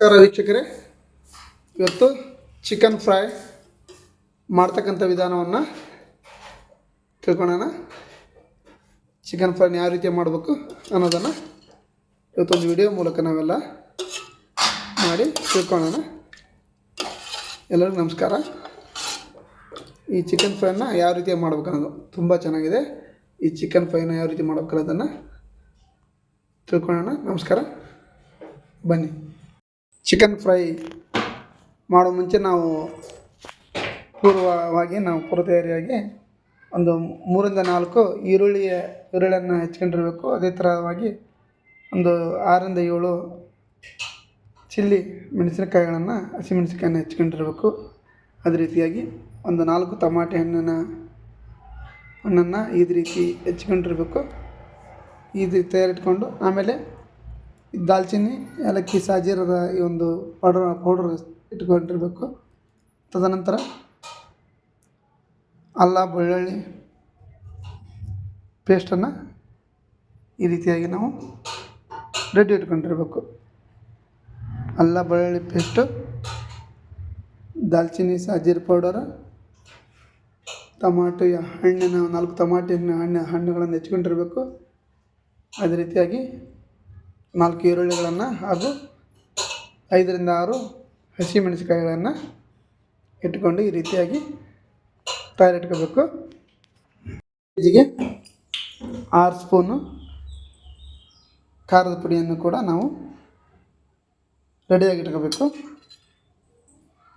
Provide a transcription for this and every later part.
ನಮಸ್ಕಾರ ವೀಕ್ಷಕರೇ. ಇವತ್ತು ಚಿಕನ್ ಫ್ರೈ ಮಾಡ್ತಕ್ಕಂಥ ವಿಧಾನವನ್ನು ತಿಳ್ಕೊಳ್ಳೋಣ ಚಿಕನ್ ಫ್ರೈನ ಯಾವ ರೀತಿ ಮಾಡಬೇಕು ಅನ್ನೋದನ್ನು ಇವತ್ತೊಂದು ವಿಡಿಯೋ ಮೂಲಕ ನಾವೆಲ್ಲ ಮಾಡಿ ತಿಳ್ಕೊಳ್ಳೋಣ ಎಲ್ಲರಿಗೂ ನಮಸ್ಕಾರ. ಈ ಚಿಕನ್ ಫ್ರೈನ ಯಾವ ರೀತಿ ಮಾಡ್ಬೇಕು ಅನ್ನೋದು ತುಂಬ ಚೆನ್ನಾಗಿದೆ. ಈ ಚಿಕನ್ ಫ್ರೈನ ಯಾವ ರೀತಿ ಮಾಡ್ಬೇಕು ಅನ್ನೋದನ್ನು ತಿಳ್ಕೊಳ್ಳೋಣ ನಮಸ್ಕಾರ. ಬನ್ನಿ. ಚಿಕನ್ ಫ್ರೈ ಮಾಡೋ ಮುಂಚೆ ನಾವು ಪೂರ್ವವಾಗಿ ನಾವು ಪೂರ್ವ ತಯಾರಿಯಾಗಿ ಒಂದು ಮೂರಿಂದ ನಾಲ್ಕು ಈರುಳ್ಳಿಯ ಈರುಳ್ಳಿಯನ್ನು ಹೆಚ್ಕೊಂಡಿರಬೇಕು ಅದೇ ಥರವಾಗಿ ಒಂದು ಆರರಿಂದ ಏಳು ಚಿಲ್ಲಿ ಮೆಣಸಿನಕಾಯಿಗಳನ್ನು ಹಸಿಮೆಣಸಿನಕಾಯನ್ನು ಹೆಚ್ಕೊಂಡಿರಬೇಕು ಅದೇ ರೀತಿಯಾಗಿ ಒಂದು ನಾಲ್ಕು ಟಮಾಟೆ ಹಣ್ಣನ್ನು ಹಣ್ಣನ್ನು ಈ ರೀತಿ ಹೆಚ್ಕೊಂಡಿರ್ಬೇಕು ಇದು ತಯಾರಿಟ್ಕೊಂಡು ಆಮೇಲೆ ದಾಲ್ಚಿನ್ನಿ, ಏಲಕ್ಕಿ, ಸಾಜೀರದ ಈ ಒಂದು ಪೌಡರ್ ಪೌಡ್ರ್ ಇಟ್ಕೊಂಡಿರಬೇಕು. ತದನಂತರ ಅಲ್ಲ, ಬೆಳ್ಳುಳ್ಳಿ ಪೇಸ್ಟನ್ನು ಈ ರೀತಿಯಾಗಿ ನಾವು ರೆಡಿ ಇಟ್ಕೊಂಡಿರಬೇಕು. ಅಲ್ಲ, ಬೆಳ್ಳುಳ್ಳಿ ಪೇಸ್ಟು ದಾಲ್ಚಿನ್ನಿ, ಸಾಜೀರ ಪೌಡರ್ ಟಮಾಟೊ, ಹಣ್ಣಿನ ನಾಲ್ಕು ಟಮಾಟಿನ ಹಣ್ಣು ಹಣ್ಣುಗಳನ್ನು ಹೆಚ್ಕೊಂಡಿರಬೇಕು. ಅದೇ ರೀತಿಯಾಗಿ ನಾಲ್ಕು ಈರುಳ್ಳಿಗಳನ್ನು ಹಾಗೂ ಐದರಿಂದ ಆರು ಹಸಿಮೆಣಸಿಕಾಯಿಗಳನ್ನು ಇಟ್ಕೊಂಡು ಈ ರೀತಿಯಾಗಿ ತಯಾರಿಟ್ಕೋಬೇಕು. ಕೆಜಿಗೆ ಆರು ಸ್ಪೂನು ಖಾರದ ಪುಡಿಯನ್ನು ಕೂಡ ನಾವು ರೆಡಿಯಾಗಿ ಇಟ್ಕೋಬೇಕು.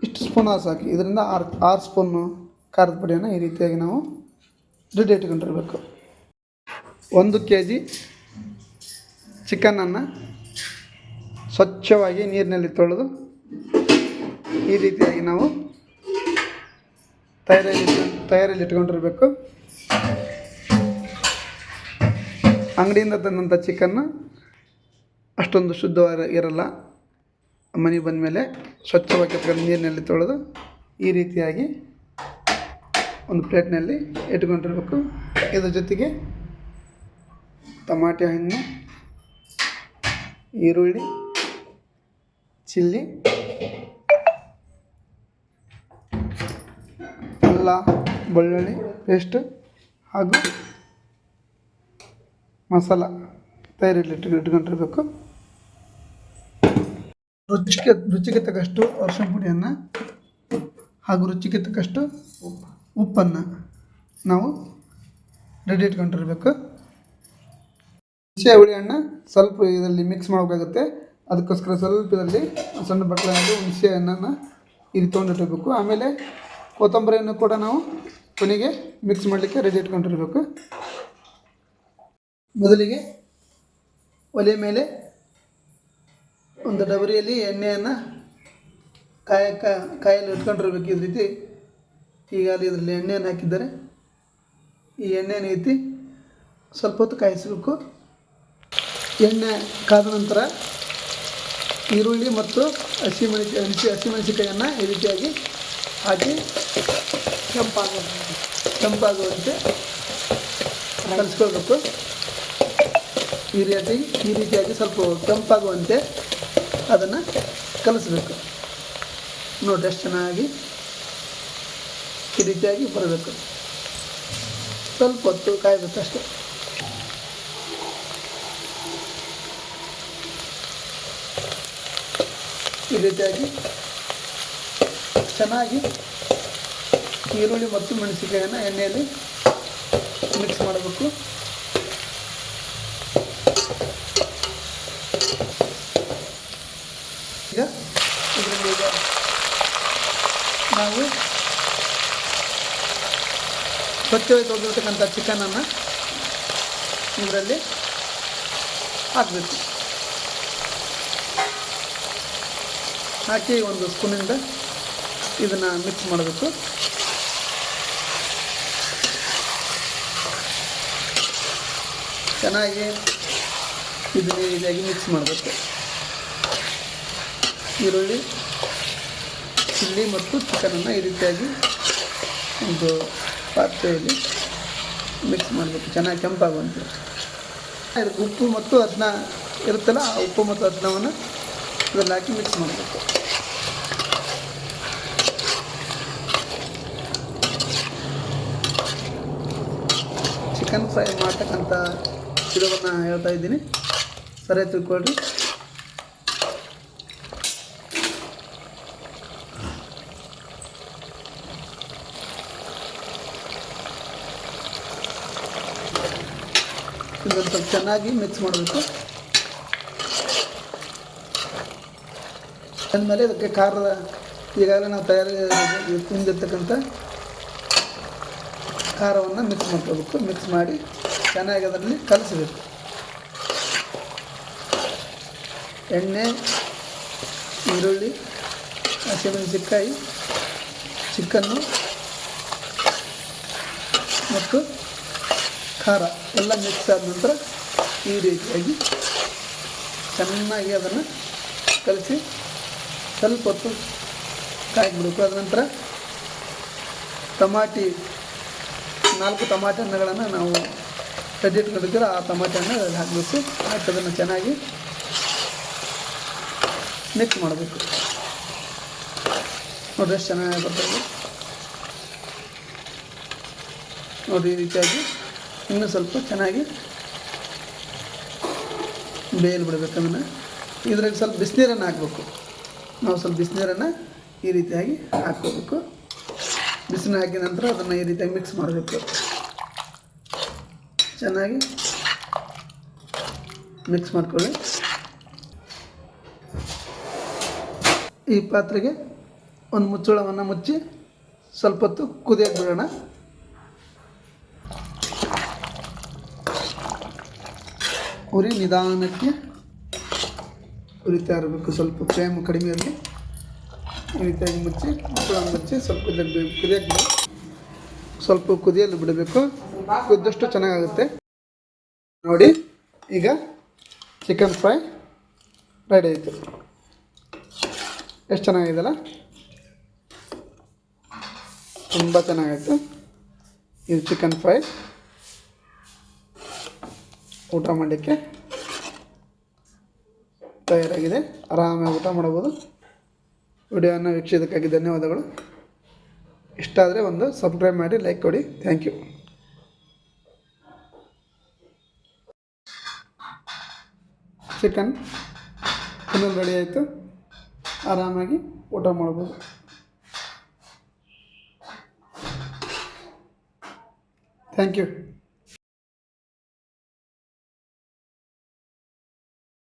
ಇಷ್ಟು ಸ್ಪೂನ್ ಆರು ಸಾಕು. ಇದರಿಂದ ಆರು ಆರು ಸ್ಪೂನು ಖಾರದ ಪುಡಿಯನ್ನು ಈ ರೀತಿಯಾಗಿ ನಾವು ರೆಡಿ ಇಟ್ಕೊಂಡಿರ್ಬೇಕು. ಒಂದು ಕೆ ಜಿ ಚಿಕನನ್ನು ಸ್ವಚ್ಛವಾಗಿ ನೀರಿನಲ್ಲಿ ತೊಳೆದು ಈ ರೀತಿಯಾಗಿ ನಾವು ತಯಾರಲ್ಲಿ ತಯಾರಿಯಲ್ಲಿ ಇಟ್ಕೊಂಡಿರಬೇಕು. ಅಂಗಡಿಯಿಂದ ತಂದಂಥ ಚಿಕನ್ನು ಅಷ್ಟೊಂದು ಶುದ್ಧವಾಗಿ ಇರಲ್ಲ. ಮನೆಗೆ ಬಂದಮೇಲೆ ಸ್ವಚ್ಛವಾಗಿ ಇಟ್ಕೊಂಡು ನೀರಿನಲ್ಲಿ ತೊಳೆದು ಈ ರೀತಿಯಾಗಿ ಒಂದು ಪ್ಲೇಟ್ನಲ್ಲಿ ಇಟ್ಕೊಂಡಿರ್ಬೇಕು. ಇದ್ರ ಜೊತೆಗೆ ಟಮಾಟೆ ಹಣ್ಣು ಈರುಳ್ಳಿ, ಚಿಲ್ಲಿ ಅಲ್ಲ ಬೆಳ್ಳುಳ್ಳಿ ಪೇಸ್ಟ್ ಹಾಗೂ ಮಸಾಲ ತಯಾರಿಲಿ ಇಟ್ಟು ಇಟ್ಕೊಂಡಿರಬೇಕು. ರುಚಿಗೆ ರುಚಿಗೆ ತಕ್ಕಷ್ಟು ಅರಶಿನ ಪುಡಿಯನ್ನು ಹಾಗೂ ರುಚಿಗೆ ತಕ್ಕಷ್ಟು ಉಪ್ಪನ್ನು ನಾವು ರೆಡಿ ಇಟ್ಕೊಂಡಿರ್ಬೇಕು. ಹುಣಸೆ ಹುಳಿ ಹಣ್ಣು ಸ್ವಲ್ಪ ಇದರಲ್ಲಿ ಮಿಕ್ಸ್ ಮಾಡಬೇಕಾಗುತ್ತೆ. ಅದಕ್ಕೋಸ್ಕರ ಸ್ವಲ್ಪ ಇದರಲ್ಲಿ ಸಣ್ಣ ಬಟ್ಲಲ್ಲಿ ಹುಣಸೆ ಹಣ್ಣನ್ನು ಇಲ್ಲಿ ತೊಗೊಂಡಿಟ್ಟಿರ್ಬೇಕು ಆಮೇಲೆ ಕೊತ್ತಂಬರಿಯನ್ನು ಕೂಡ ನಾವು ಕೊನೆಗೆ ಮಿಕ್ಸ್ ಮಾಡಲಿಕ್ಕೆ ರೆಡಿ ಇಟ್ಕೊಂಡಿರ್ಬೇಕು. ಮೊದಲಿಗೆ ಒಲೆ ಮೇಲೆ ಒಂದು ಡಬರಿಯಲ್ಲಿ ಎಣ್ಣೆಯನ್ನು ಕಾಯಕ ಕಾಯಲ್ಲಿ ಇಟ್ಕೊಂಡಿರ್ಬೇಕು. ಈ ರೀತಿ ಈಗ ಅಲ್ಲಿ ಇದರಲ್ಲಿ ಎಣ್ಣೆಯನ್ನು ಹಾಕಿದ್ದಾರೆ. ಈ ಎಣ್ಣೆಯನ್ನು ರೀತಿ ಸ್ವಲ್ಪ ಹೊತ್ತು ಕಾಯಿಸಬೇಕು. ಎಣ್ಣೆ ಕಾದ ನಂತರ ಈರುಳ್ಳಿ ಮತ್ತು ಹಸಿಮೆಣಸಿ ಹಸಿ ಹಸಿಮೆಣಸಿಕಾಯನ್ನು ಈ ರೀತಿಯಾಗಿ ಹಾಕಿ ಕೆಂಪಾಗ ಕೆಂಪಾಗುವಂತೆ ಕಲಿಸ್ಕೊಳ್ಬೇಕು. ಈ ರೀತಿ ಈ ರೀತಿಯಾಗಿ ಸ್ವಲ್ಪ ಕೆಂಪಾಗುವಂತೆ ಅದನ್ನು ಕಲಿಸ್ಬೇಕು. ನೋಡಿ, ಅಷ್ಟು ಚೆನ್ನಾಗಿ ಈ ರೀತಿಯಾಗಿ ಬರಬೇಕು. ಸ್ವಲ್ಪ ಹೊತ್ತು ಕಾಯಬೇಕು ಈ ರೀತಿಯಾಗಿ ಚೆನ್ನಾಗಿ ಈರುಳ್ಳಿ ಮತ್ತು ಮೆಣಸಿನಕಾಯನ್ನು ಎಣ್ಣೆಯಲ್ಲಿ ಮಿಕ್ಸ್ ಮಾಡಬೇಕು. ಈಗ ಇದರಲ್ಲಿ ನಾವು ಸ್ವಚ್ಛವಾಗಿ ತೊಳೆದಿರ್ತಕ್ಕಂಥ ಚಿಕನನ್ನು ಇದರಲ್ಲಿ ಹಾಕಬೇಕು. ಹಾಕಿ ಒಂದು ಸ್ಪೂನಿಂದ ಇದನ್ನು ಮಿಕ್ಸ್ ಮಾಡಬೇಕು. ಚೆನ್ನಾಗಿ ಇದನ್ನು ಇದಾಗಿ ಮಿಕ್ಸ್ ಮಾಡಬೇಕು. ಈರುಳ್ಳಿ, ಚಿಲ್ಲಿ ಮತ್ತು ಚಿಕನನ್ನು ಈ ರೀತಿಯಾಗಿ ಒಂದು ಪಾತ್ರೆಯಲ್ಲಿ ಮಿಕ್ಸ್ ಮಾಡಬೇಕು. ಚೆನ್ನಾಗಿ ಕೆಂಪಾಗುವಂತೆ ಇದಕ್ಕೆ ಉಪ್ಪು ಮತ್ತು ಅದನ್ನ ಇರುತ್ತಲ್ಲ, ಆ ಉಪ್ಪು ಮತ್ತು ಅರಿಶಿನವನ್ನು ಇದರಲ್ಲಿ ಹಾಕಿ ಮಿಕ್ಸ್ ಮಾಡಬೇಕು. ಚಿಕನ್ ಫ್ರೈ ಮಾಡ್ತಕ್ಕಂಥ ವಿಧವನ್ನು ಹೇಳ್ತಾ ಇದ್ದೀನಿ. ಸರಿ, ತಿಳ್ಕೊಳ್ರಿ. ಇದನ್ನು ಸ್ವಲ್ಪ ಚೆನ್ನಾಗಿ ಮಿಕ್ಸ್ ಮಾಡಬೇಕು. ಅಂದಮೇಲೆ ಇದಕ್ಕೆ ಖಾರದ ಈಗಾಗಲೇ ನಾವು ತಯಾರಿ ತುಂಬಿರ್ತಕ್ಕಂಥ ಖಾರವನ್ನು ಮಿಕ್ಸ್ ಮಾಡ್ಕೋಬೇಕು. ಮಿಕ್ಸ್ ಮಾಡಿ ಚೆನ್ನಾಗಿ ಅದರಲ್ಲಿ ಕಲಸಬೇಕು. ಎಣ್ಣೆ, ಈರುಳ್ಳಿ, ಹಸಿಮೆಣಸಿನ್ಕಾಯಿ, ಚಿಕನ್ನು ಮತ್ತು ಖಾರ ಎಲ್ಲ ಮಿಕ್ಸ್ ಆದ ನಂತರ ಈ ರೀತಿಯಾಗಿ ಚೆನ್ನಾಗಿ ಅದನ್ನು ಕಲಿಸಿ ಸ್ವಲ್ಪ ಹೊತ್ತು ಕಾಯಿಬಿಡಬೇಕು ಅದ ನಂತರ ಟಮಾಟಿ, ನಾಲ್ಕು ಟಮಾಟೆ ಹಣ್ಣುಗಳನ್ನು ನಾವು ತೆಗೆದಿಟ್ಕೊಂಡಿದ್ದೀರ ಆ ಟಮಾಟೆ ಹಣ್ಣು ಹಾಕಬೇಕು ಹಾಕಿ ಅದನ್ನು ಚೆನ್ನಾಗಿ ಮಿಕ್ಸ್ ಮಾಡಬೇಕು. ನೋಡಿರಿ ಎಷ್ಟು ಚೆನ್ನಾಗಿ ಬರ್ತದೆ ನೋಡಿ ಈ ರೀತಿಯಾಗಿ ಇನ್ನೂ ಸ್ವಲ್ಪ ಚೆನ್ನಾಗಿ ಬೇಯಲು ಬಿಡಬೇಕು ಅದನ್ನು. ಇದರಲ್ಲಿ ಸ್ವಲ್ಪ ಬಿಸಿನೀರನ್ನು ಹಾಕಬೇಕು. ನಾವು ಸ್ವಲ್ಪ ಬಿಸಿನೀರನ್ನು ಈ ರೀತಿಯಾಗಿ ಹಾಕ್ಕೋಬೇಕು. ಬಿಸಿನ ಹಾಕಿದ ನಂತರ ಅದನ್ನು ಈ ರೀತಿಯಾಗಿ ಮಿಕ್ಸ್ ಮಾಡಬೇಕು. ಚೆನ್ನಾಗಿ ಮಿಕ್ಸ್ ಮಾಡ್ಕೊಳ್ಳಿ. ಈ ಪಾತ್ರೆಗೆ ಒಂದು ಮುಚ್ಚಳವನ್ನು ಮುಚ್ಚಿ ಸ್ವಲ್ಪ ಹೊತ್ತು ಕುದಿಯಕ್ಕೆ ಬಿಡೋಣ. ಉರಿ ನಿಧಾನಕ್ಕೆ ಉರಿತಾ ಇರಬೇಕು, ಸ್ವಲ್ಪ ಫ್ಲೇಮ್ ಕಡಿಮೆ ಇರಲಿ ಈ ರೀತಿಯಾಗಿ ಮುಚ್ಚಿ ಮುಚ್ಚಿ ಸ್ವಲ್ಪ ಕುದಿಯಕ್ಕೆ ಸ್ವಲ್ಪ ಕುದಿಯಲು ಬಿಡಬೇಕು. ಕುದ್ದಷ್ಟು ಚೆನ್ನಾಗಾಗುತ್ತೆ. ನೋಡಿ, ಈಗ ಚಿಕನ್ ಫ್ರೈ ರೆಡಿ ಆಯಿತು. ಎಷ್ಟು ಚೆನ್ನಾಗಿದೆಯಲ್ಲ? ತುಂಬ ಚೆನ್ನಾಗಾಯಿತು. ಇದು ಚಿಕನ್ ಫ್ರೈ ಊಟ ಮಾಡಲಿಕ್ಕೆ ತಯಾರಾಗಿದೆ ಆರಾಮಾಗಿ ಊಟ ಮಾಡಬಹುದು. ವಿಡಿಯೋವನ್ನು ವೀಕ್ಷಿಸೋದಕ್ಕಾಗಿ ಧನ್ಯವಾದಗಳು. ಇಷ್ಟ ಆದರೆ ಒಂದು ಸಬ್ಸ್ಕ್ರೈಬ್ ಮಾಡಿ, ಲೈಕ್ ಕೊಡಿ. Thank you. ಚಿಕನ್ ಇನ್ನೊಂದು ರೆಡಿ ಆಯಿತು. ಆರಾಮಾಗಿ ಊಟ ಮಾಡ್ಬೋದು ಥ್ಯಾಂಕ್ ಯು.